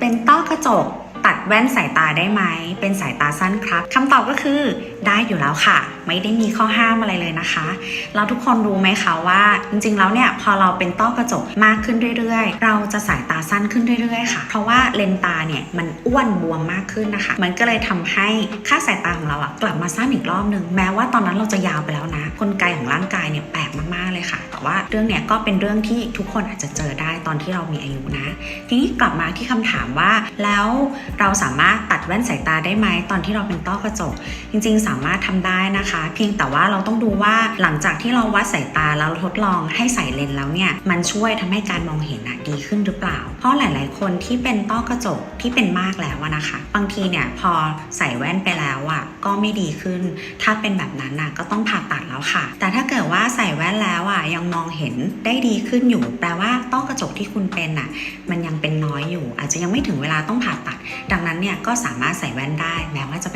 เป็นต้อกระจก ตัดแว่นสายตาได้ไหม เป็นสายตาสั้นครับคำตอบก็คือได้อยู่แล้วค่ะ ไม่ได้มีข้อห้ามอะไรเลยนะคะแล้วทุกคนรู้ไหมคะว่า จริงๆแล้วเนี่ยพอเราเป็นต้อกระจกมากขึ้นเรื่อยๆ เราจะสายตาสั้นขึ้นเรื่อยๆค่ะ เพราะว่าเลนตาเนี่ยมันอ้วนบวมมากขึ้นนะคะ มันก็เลยทำให้ค่าสายตาของเราอะกลับมาสั้นอีกรอบหนึ่งแม้ว่าตอนนั้นเราจะยาวไปแล้วนะกลไกของร่างกายเนี่ยแปลกมากๆเลยค่ะ ว่าเรื่องเนี่ยก็เป็นเรื่องที่ทุกคนอาจจะเจอได้ตอนที่เรามีอายุนะ ทีนี้กลับมาที่คำถามว่า แล้วเราสามารถตัดแว่นสายตาได้ไหมตอนที่เราเป็นต้อกระจก จริงๆ สามารถทำได้นะคะ เพียงแต่ว่าเราต้องดูว่าหลังจากที่เราวัดสายตาแล้วทดลองให้ใส่เลนส์แล้วเนี่ยมันช่วยทำให้การมองเห็นอะดีขึ้นหรือเปล่า เพราะหลาย ๆ คนที่เป็นต้อกระจกที่เป็นมากแล้วนะคะ บางทีเนี่ยพอใส่แว่นไปแล้วอะก็ไม่ดีขึ้น ถ้าเป็นแบบนั้นนะก็ต้องผ่าตัดแล้วค่ะ แต่ถ้าเกิดว่าใส่แว่นแล้วอะยังมองเห็นได้ดีขึ้นอยู่ แปลว่าต้อกระจกที่คุณเป็นอะมันยังเป็นน้อยอยู่ อาจจะยังไม่ถึงเวลาต้องผ่าตัด ดังนั้นเนี่ยก็สามารถใส่แว่นได้แม้ว่าจะ